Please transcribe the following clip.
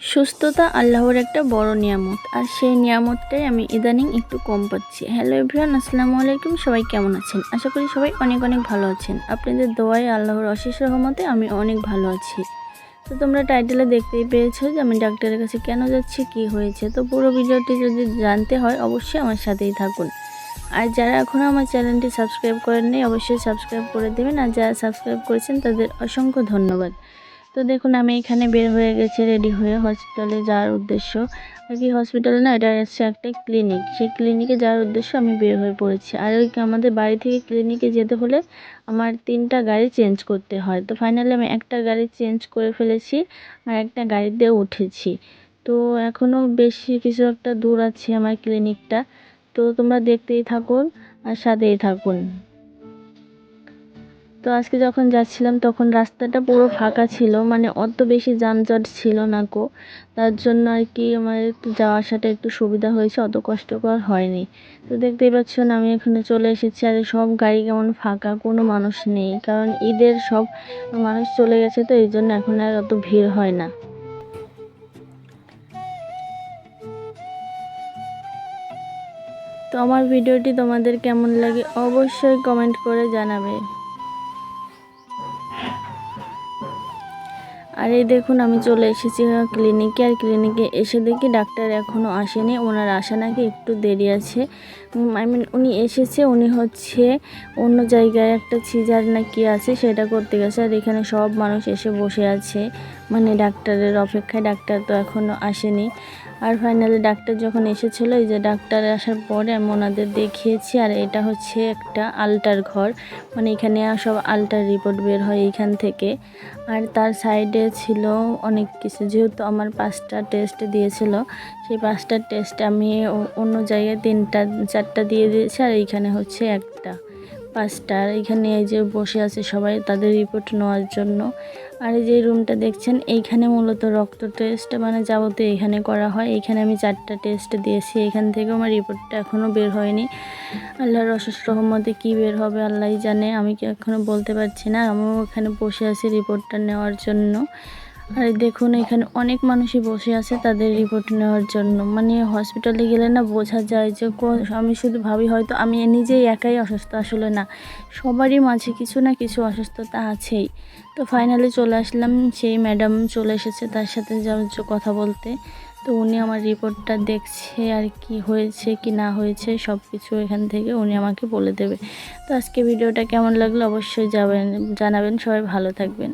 সুস্থতা আল্লাহর একটা বড় নিয়ামত, আর সেই নিয়ামতটাই আমি ইদানিং একটু কম পাচ্ছি। হ্যালো এভরিওয়ান আসসালামু আলাইকুম, সবাই কেমন আছেন? আশা করি সবাই অনেক অনেক ভালো আছেন। আপনাদের দোয়ায় আল্লাহর অশেষ রহমতে আমি অনেক ভালো আছি। তো তোমরা টাইটেলে দেখতেই পেয়েছ যে আমি ডাক্তারের কাছে কেন যাচ্ছি, কি হয়েছে? তো পুরো ভিডিওটি যদি জানতে হয়, অবশ্যই আমার সাথেই থাকুন। আর যারা এখনও আমার চ্যানেলটি সাবস্ক্রাইব করেননি, অবশ্যই সাবস্ক্রাইব করে দেবেন। আর যারা সাবস্ক্রাইব করেছেন, তাদের অসংখ্য ধন্যবাদ। তো দেখুন, আমি এখানে বের হয়ে গেছি রেডি হয়ে হসপিটালে যাওয়ার উদ্দেশ্য। আর কি হসপিটালে না, এটা হচ্ছে একটা ক্লিনিক সেই ক্লিনিকে যাওয়ার উদ্দেশ্য আমি বের হয়ে পড়েছি। আর ওই আমাদের বাড়ি থেকে ক্লিনিকে যেতে হলে আমার তিনটা গাড়ি চেঞ্জ করতে হয়। তো ফাইনালি আমি একটা গাড়ি চেঞ্জ করে ফেলেছি আর একটা গাড়িতে উঠেছি। তো এখনও বেশি কিছু একটা দূর আছে আমার ক্লিনিকটা তো তোমরা দেখতেই থাকুন আর সাথেই থাকুন। তো আজকে যখন যাচ্ছিলাম, তখন রাস্তাটা পুরো ফাঁকা ছিল মানে অত বেশি যানজট ছিল না কো তার জন্য আর কি আমার একটু যাওয়া আসাটা একটু সুবিধা হয়েছে, অত কষ্টকর হয়নি। তো দেখতেই পাচ্ছেন, আমি এখানে চলে এসেছি, আর সব গাড়ি কেমন ফাঁকা, কোনো মানুষ নেই। কারণ ঈদের সব মানুষ চলে গেছে, তো এই জন্য এখন আর অত ভিড় হয় না। তো আমার ভিডিওটি তোমাদের কেমন লাগে, অবশ্যই কমেন্ট করে জানাবে। আর এই দেখুন, আমি চলে এসেছি ক্লিনিকে আর ক্লিনিকে এসে দেখি ডাক্তার এখনও আসেনি, ওনার আসা নাকি একটু দেরি আছে। আই মিন উনি এসেছে, উনি হচ্ছে অন্য জায়গায় একটা সিজার না কি আছে, সেটা করতে গেছে। আর এখানে সব মানুষ এসে বসে আছে মানে ডাক্তারের অপেক্ষায়। ডাক্তার তো এখনও আসেনি। আর ফাইনালি ডাক্তার যখন এসেছিল, এই যে ডাক্তার আসার পরে আমি ওনাদের দেখিয়েছি, আর এটা হচ্ছে একটা আলটার ঘর। মানে এখানে সব আলটার রিপোর্ট বের হয় এইখান থেকে। আর তার সাইডে ছিল অনেক কিছু। যেহেতু আমার পাঁচটা টেস্ট দিয়েছিল, সেই পাঁচটা টেস্ট আমি অন্য জায়গায় তিনটা, চারটা দিয়ে দিয়েছি, আর এইখানে হচ্ছে একটা, পাঁচটা। আর এখানে এই যে বসে আছে সবাই, তাদের রিপোর্ট নেওয়ার জন্য। আর এই যে রুমটা দেখছেন, এইখানে মূলত রক্ত টেস্ট মানে যাবতীয় এখানে করা হয়। এখানে আমি চারটা টেস্ট দিয়েছি। এখান থেকে আমার রিপোর্টটা এখনও বের হয়নি। আল্লাহর অশেষ রহমতে কি বের হবে আল্লাহই জানে। আমি কি এখনও বলতে পারছি না। আমিও এখানে বসে আছি রিপোর্টটা নেওয়ার জন্য। আর দেখুন, এখানে অনেক মানুষই বসে আছে তাদের রিপোর্ট নেওয়ার জন্য। মানে হসপিটালে গেলে না বোঝা যায় যে আমি শুধু ভাবি হয়তো আমি নিজেই একাই অসুস্থ, আসলে না। সবারই মাঝে কিছু না কিছু অসুস্থতা আছেই। তো ফাইনালি চলে আসলাম, সেই ম্যাডাম চলে এসেছে তার সাথে কথা বলতে। তো উনি আমার রিপোর্টটা দেখছে আর কি হয়েছে, কি না হয়েছে সব কিছু এখান থেকে উনি আমাকে বলে দেবে। তো আজকে ভিডিওটা কেমন লাগল অবশ্যই যাবেন জানাবেন। সবাই ভালো থাকবেন।